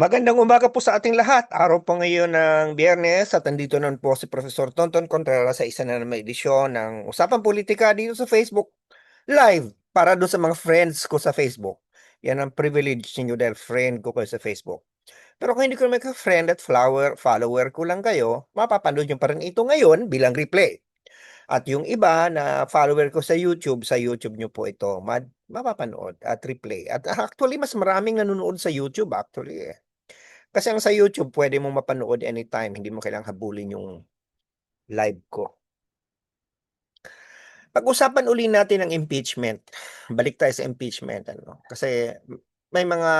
Magandang umaga po sa ating lahat. Araw po ngayon ng Biyernes at andito na po si Professor Tonton Contreras sa isa na naman edisyon ng Usapang Politika dito sa Facebook Live para doon sa mga friends ko sa Facebook. Yan ang privilege ninyo dahil friend ko kayo sa Facebook. Pero kung hindi ko naman ka-friend at flower, follower ko lang kayo, mapapanood nyo pa rin ito ngayon bilang replay. At yung iba na follower ko sa YouTube, sa YouTube nyo po ito, ma mapapanood at replay. At actually, mas maraming nanonood sa YouTube actually eh. Kasi ang sa YouTube, pwede mong mapanood anytime. Hindi mo kailangang habulin yung live ko. Pag-usapan uli natin ang impeachment. Balik tayo sa impeachment. Ano? Kasi may mga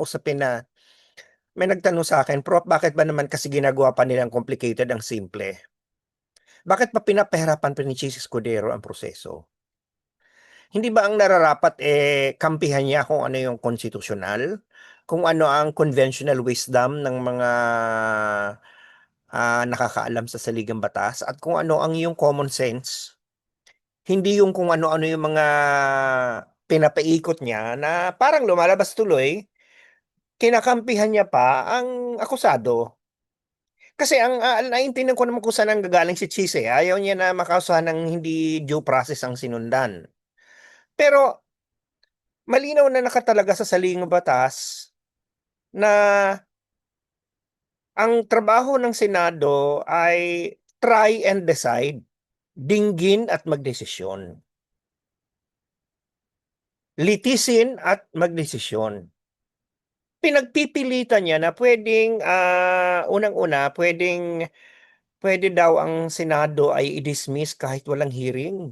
usapin na may nagtanong sa akin, Prof, bakit ba naman kasi ginagawa pa nilang complicated ang simple? Bakit pa pinapahirapan pa ni Chis Escudero ang proseso? Hindi ba ang nararapat eh kampihan niya kung ano yung konstitusyonal? Kung ano ang conventional wisdom ng mga ah, nakakaalam sa saligang batas at kung ano ang yung common sense? Hindi yung kung ano-ano yung mga pinapaikot niya na parang lumalabas tuloy, kinakampihan niya pa ang akusado. Kasi ang uh, naiintindihan ko naman kung saan ang gagaling si Chise. Ayaw niya na makausahan ng hindi due process ang sinundan. Pero malinaw na nakatalaga sa saling batas na ang trabaho ng Senado ay try and decide, dinggin at magdesisyon. Litisin at magdesisyon pinagpipilitan niya na pwedeng ah, unang-una pwedeng pwede daw ang Senado ay i-dismiss kahit walang hearing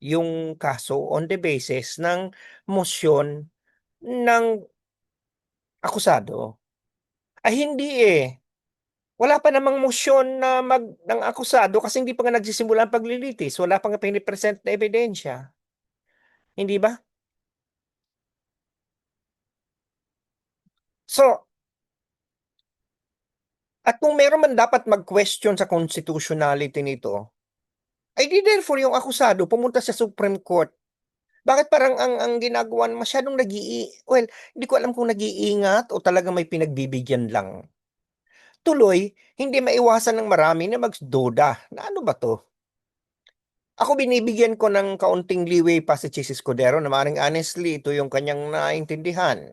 yung kaso on the basis ng motion ng akusado. Ay hindi eh. Wala pa namang motion na mag ng akusado kasi hindi pa nga nagsisimula ang paglilitis. Wala pa nga pinipresent na ebidensya. Hindi ba? So, at kung meron man dapat mag-question sa constitutionality nito, ay di therefore yung akusado pumunta sa Supreme Court. Bakit parang ang ang ginagawa masyadong nag well, hindi ko alam kung nag-iingat o talaga may pinagbibigyan lang. Tuloy, hindi maiwasan ng marami na magduda na ano ba to? Ako binibigyan ko ng kaunting leeway pa si Chis Escudero na maring honestly ito yung kanyang naintindihan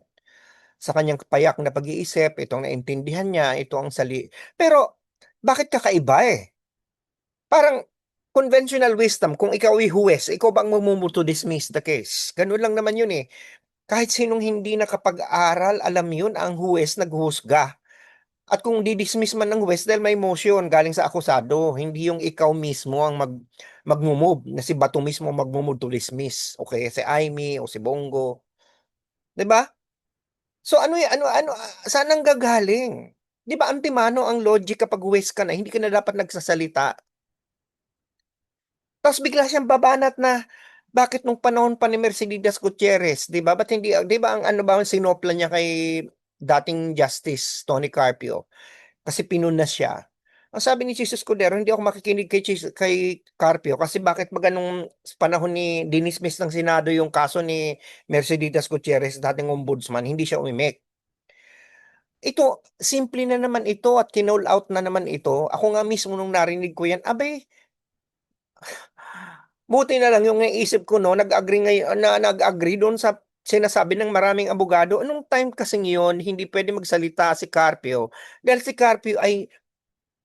sa kanyang payak na pag-iisip, itong naintindihan niya, ito ang sali. Pero, bakit kakaiba eh? Parang, conventional wisdom, kung ikaw ay huwes, ikaw bang mamumuto to dismiss the case? Ganun lang naman yun eh. Kahit sinong hindi nakapag-aral, alam yun, ang huwes naghusga. At kung di-dismiss man ng huwes dahil may motion galing sa akusado, hindi yung ikaw mismo ang mag magmumove, na si Bato mismo magmumove to dismiss. Okay, si Aimee o si Bongo. 'Di ba? So ano ano ano, ah, saan ang gagaling? 'Di ba antimano ang logic kapag huwes ka na, hindi ka na dapat nagsasalita. Tapos bigla siyang babanat na, bakit nung panahon pa ni Mercedes Gutierrez, 'di ba? Ba't hindi 'di ba ang ano ba ang sinopla niya kay dating Justice Tony Carpio? Kasi pinunas siya. Ang sabi ni Jesus Escudero, hindi ako makikinig kay Chis kay Carpio kasi bakit ba ganung panahon ni dinismiss ng Senado yung kaso ni Mercedes Gutierrez, dating ombudsman, hindi siya umimik. Ito, simple na naman ito at kinall out na naman ito. Ako nga mismo nung narinig ko yan, abay, buti na lang yung naisip ko no, nag-agree ngayon, na nag-agree doon sa sinasabi ng maraming abogado, anong time kasi ngayon hindi pwede magsalita si Carpio dahil si Carpio ay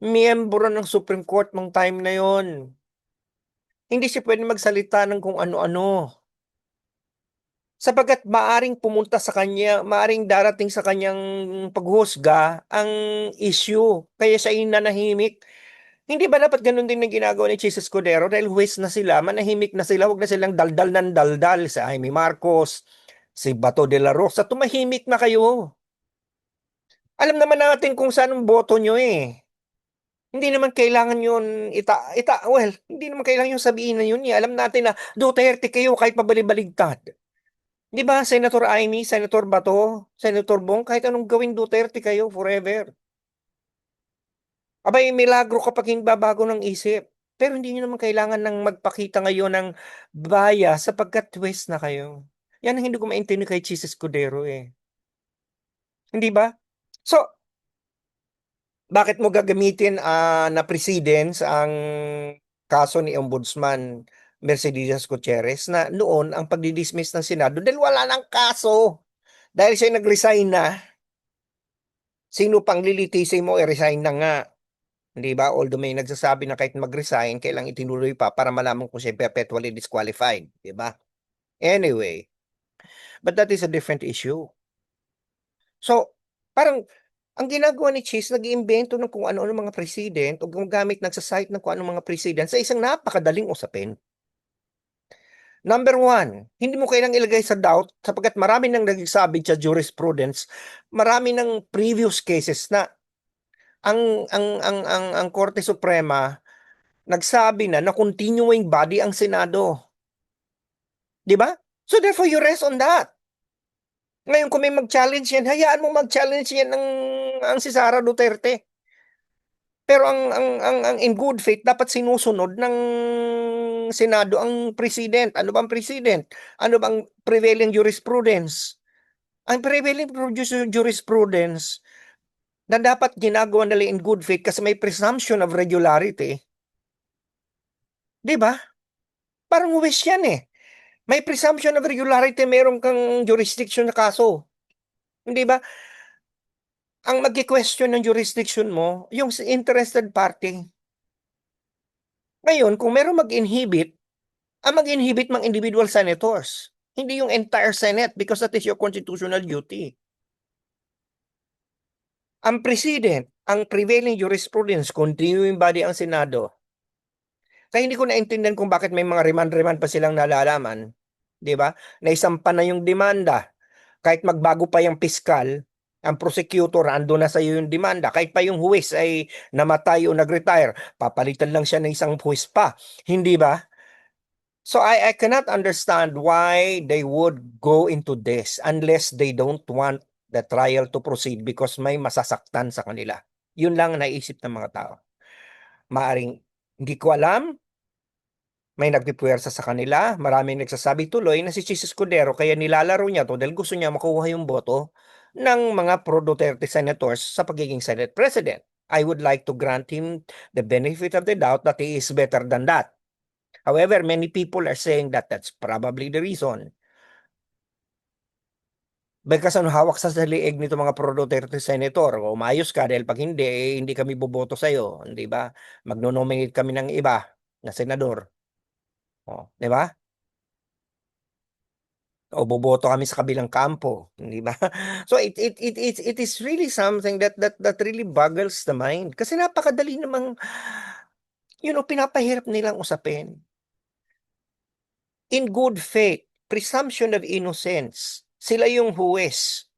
miyembro ng Supreme Court nung time na yon. Hindi siya pwede magsalita ng kung ano-ano. Sapagkat maaring pumunta sa kanya, maaring darating sa kanyang paghusga ang issue. Kaya siya ay nanahimik. Hindi ba dapat ganun din ang ginagawa ni Jesus Cordero dahil huwes na sila, manahimik na sila, huwag na silang daldal ng daldal sa Jaime Marcos, si Bato de la Rosa, tumahimik na kayo. Alam naman natin kung saan ang boto nyo eh. Hindi naman kailangan yun ita, ita, well, hindi naman kailangan yung sabihin na yun. Eh. Alam natin na Duterte kayo kahit pabalibaligtad. Di ba, Senator Amy, Senator Bato, Senator Bong, kahit anong gawin Duterte kayo forever. Abay, milagro kapag hindi babago ng isip. Pero hindi nyo naman kailangan ng magpakita ngayon ng baya sapagkat twist na kayo. Yan ang hindi ko maintindihan kay Jesus Escudero eh. Hindi ba? So, bakit mo gagamitin ah, na precedence ang kaso ni Ombudsman Mercedes Gutierrez na noon ang pagdidismiss ng Senado dahil wala nang kaso. Dahil siya nag-resign na, sino pang lilitisin mo, i-resign na nga. Hindi ba? Although may nagsasabi na kahit mag-resign, kailang itinuloy pa para malaman kung siya perpetually disqualified. Di ba? Anyway, but that is a different issue. So, parang ang ginagawa ni Chase, nag-iimbento ng kung ano-ano mga president o gumagamit, nagsasite ng kung ano mga president sa isang napakadaling usapin. Number one, hindi mo kailang ilagay sa doubt sapagkat marami nang nagsasabi sa jurisprudence, marami ng previous cases na ang ang ang ang ang Korte Suprema nagsabi na na continuing body ang Senado. 'Di ba? So therefore you rest on that. Ngayon kung may mag-challenge yan, hayaan mo mag-challenge yan ng ang si Sara Duterte. Pero ang ang ang, ang in good faith dapat sinusunod ng Senado ang president. Ano bang president? Ano bang prevailing jurisprudence? Ang prevailing ju- jurisprudence na dapat ginagawa nila in good faith kasi may presumption of regularity. 'Di ba? Parang wish yan eh. May presumption of regularity, meron kang jurisdiction na kaso. Hindi ba? Ang magki-question ng jurisdiction mo, yung interested party. Ngayon, kung meron mag-inhibit, ang mag-inhibit mga individual senators. Hindi yung entire Senate because that is your constitutional duty. Ang president, ang prevailing jurisprudence, continuing body ang Senado. Kaya hindi ko naintindihan kung bakit may mga remand-remand pa silang nalalaman. Di ba? Naisampa na yung demanda. Kahit magbago pa yung piskal, ang prosecutor, ando na sa iyo yung demanda. Kahit pa yung huwis ay namatay o nag-retire, papalitan lang siya ng isang huwis pa. Hindi ba? So I, I cannot understand why they would go into this unless they don't want the trial to proceed because may masasaktan sa kanila. Yun lang ang naisip ng mga tao. Maaring hindi ko alam, may nagpipuwersa sa kanila, maraming nagsasabi tuloy na si Chis Escudero kaya nilalaro niya to dahil gusto niya makuha yung boto ng mga pro-Duterte senators sa pagiging Senate President. I would like to grant him the benefit of the doubt that he is better than that. However, many people are saying that that's probably the reason. Ano hawak sa liig nito mga pro-Duterte senator, o umayos ka dahil pag hindi, eh, hindi kami boboto sa'yo, hindi ba? Magno-nominate kami ng iba na senador. O, di ba? O boboto kami sa kabilang kampo, di ba? So it it it it, it is really something that that that really boggles the mind kasi napakadali namang you know pinapahirap nilang usapin. In good faith, presumption of innocence, sila yung huwes.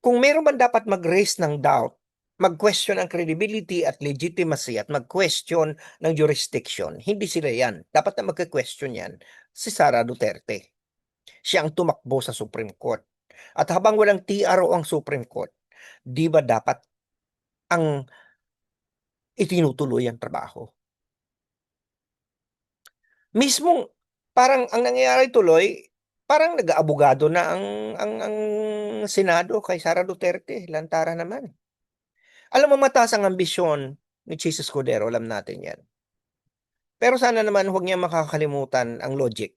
Kung meron man dapat mag-raise ng doubt, mag-question ang credibility at legitimacy at mag-question ng jurisdiction, hindi sila yan. Dapat na magka-question yan si Sara Duterte. Siya ang tumakbo sa Supreme Court. At habang walang TRO ang Supreme Court, di ba dapat ang itinutuloy ang trabaho? Mismong parang ang nangyayari tuloy, parang nag-aabogado na ang ang ang Senado kay Sara Duterte, lantara naman. Alam mo mataas ang ambisyon ni Chis Escudero, alam natin 'yan. Pero sana naman huwag niya makakalimutan ang logic.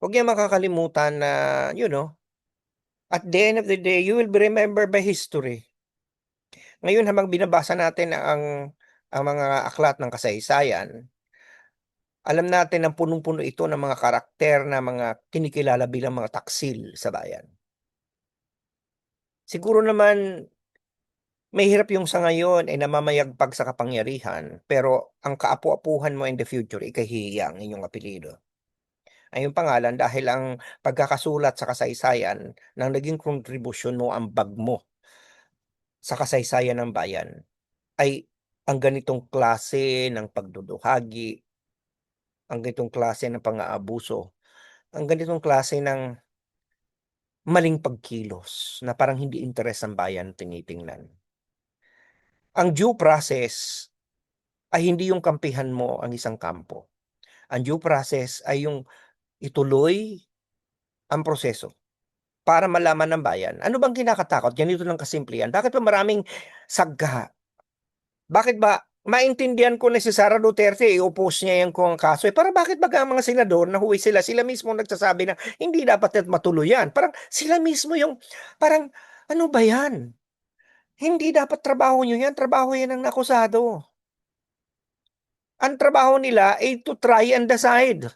Huwag niya makakalimutan na, you know, at the end of the day, you will be remembered by history. Ngayon habang binabasa natin ang ang mga aklat ng kasaysayan, alam natin na punong-puno ito ng mga karakter na mga kinikilala bilang mga taksil sa bayan. Siguro naman may hirap yung sa ngayon ay namamayagpag sa kapangyarihan, pero ang kaapu-apuhan mo in the future, ikahihiya ang inyong apelido. Ay yung pangalan dahil ang pagkakasulat sa kasaysayan ng naging kontribusyon mo, ang bag mo sa kasaysayan ng bayan ay ang ganitong klase ng pagduduhagi, ang ganitong klase ng pang-aabuso, ang ganitong klase ng maling pagkilos na parang hindi interes ang bayan tinitingnan. Ang due process ay hindi yung kampihan mo ang isang kampo. Ang due process ay yung ituloy ang proseso para malaman ng bayan, ano bang kinakatakot? Ganito lang kasimple yan. Bakit ba maraming sagga? Bakit ba maintindihan ko na si Sara Duterte, i-oppose niya yung kung kaso. Eh, para bakit ba ang mga senador, nahuwi sila, sila mismo nagsasabi na hindi dapat matuloy yan. Parang sila mismo yung, parang, ano ba yan? Hindi dapat trabaho nyo yan, trabaho yan ng akusado. Ang trabaho nila ay to try and decide.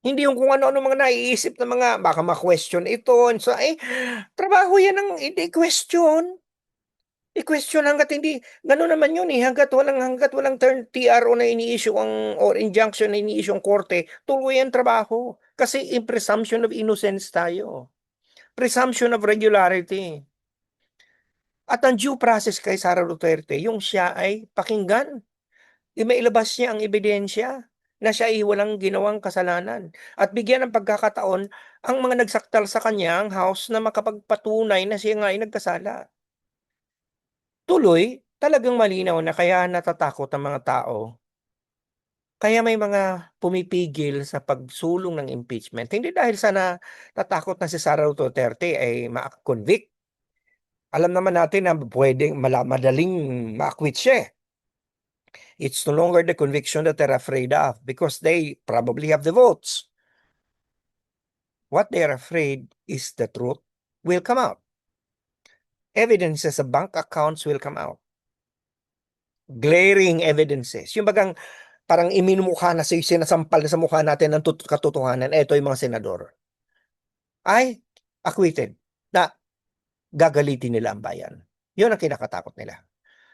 Hindi yung kung ano-ano mga naiisip ng mga, baka ma-question ito, so, eh, trabaho yan ng i-question. I-question hanggat hindi, gano'n naman yun eh, hanggat walang, hanggat walang turn TRO na ini-issue ang, or injunction na ini-issue ang korte, tuloy ang trabaho. Kasi in presumption of innocence tayo. Presumption of regularity. At ang due process kay Sara Duterte, yung siya ay pakinggan. Imailabas niya ang ebidensya na siya ay walang ginawang kasalanan. At bigyan ng pagkakataon ang mga nagsaktal sa kanya ang house na makapagpatunay na siya nga ay nagkasala. Tuloy, talagang malinaw na kaya natatakot ang mga tao. Kaya may mga pumipigil sa pagsulong ng impeachment. Hindi dahil sa na natakot na si Sara Duterte ay ma-convict. Alam naman natin na pwedeng madaling ma-acquit siya. eh. It's no longer the conviction that they're afraid of because they probably have the votes. What they're afraid is the truth will come out. Evidences of bank accounts will come out. Glaring evidences. Yung bagang parang iminumukha na sa sinasampal na sa mukha natin ng katotohanan. Ito yung mga senador. Ay, acquitted. Na gagalitin nila ang bayan. Yun ang kinakatakot nila.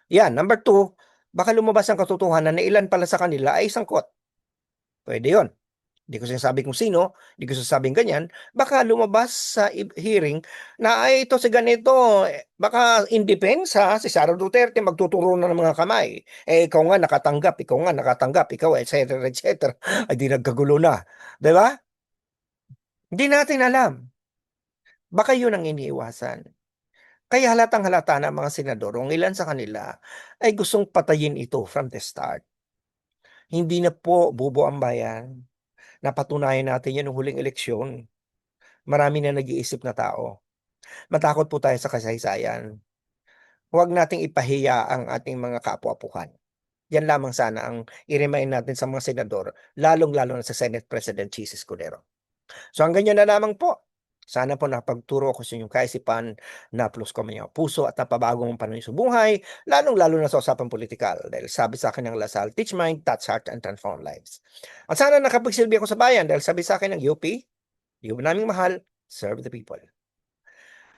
Yan. Number two, baka lumabas ang katotohanan na ilan pala sa kanila ay sangkot. Pwede yon. Hindi ko sinasabi kung sino, hindi ko sasabing ganyan. Baka lumabas sa hearing na ay ito si ganito, eh, baka in defense ha, si Sara Duterte magtuturo na ng mga kamay. Eh ikaw nga nakatanggap, ikaw nga nakatanggap, ikaw et cetera, et cetera. Ay di nagkagulo na. Di ba? Hindi natin alam. Baka yun ang iniiwasan. Kaya halatang halata na mga senador, ang ilan sa kanila ay gustong patayin ito from the start. Hindi na po bubo ang bayan. Napatunayan natin yan noong huling eleksyon. Marami na nag-iisip na tao. Matakot po tayo sa kasaysayan. Huwag nating ipahiya ang ating mga kapwa-pukan. Yan lamang sana ang i-remind natin sa mga senador, lalong-lalo na sa Senate President Jesus Cordero. So hanggang yan na lamang po. Sana po napagturo ko sa inyong kaisipan na plus ko mga puso at napabago mong panahon sa buhay, lalong-lalo na sa usapang politikal. Dahil sabi sa akin ng Lasal, teach mind, touch heart, and transform lives. At sana nakapagsilbi ako sa bayan dahil sabi sa akin ng UP, UP naming mahal, serve the people.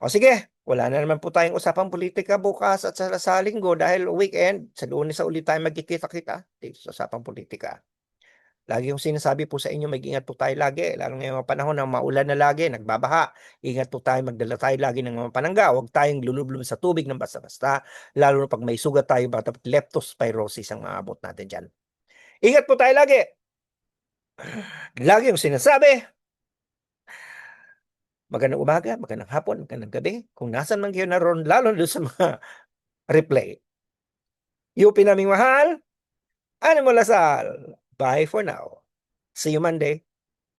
O sige, wala na naman po tayong usapang politika bukas at sa, sa dahil weekend, sa lunes sa ulit tayo magkikita-kita sa usapang politika. Lagi kong sinasabi po sa inyo, mag-ingat po tayo lagi. Lalo ngayong mga panahon na maulan na lagi, nagbabaha. Ingat po tayo, magdala tayo lagi ng mga panangga. Huwag tayong lulublob sa tubig ng basta-basta. Lalo na pag may sugat tayo, baka leptospirosis ang maabot natin dyan. Ingat po tayo lagi. Lagi yung sinasabi, magandang umaga, magandang hapon, magandang gabi. Kung nasan man kayo naroon, lalo na sa mga replay. UP naming mahal, mo lasal? Bye for now. See you Monday.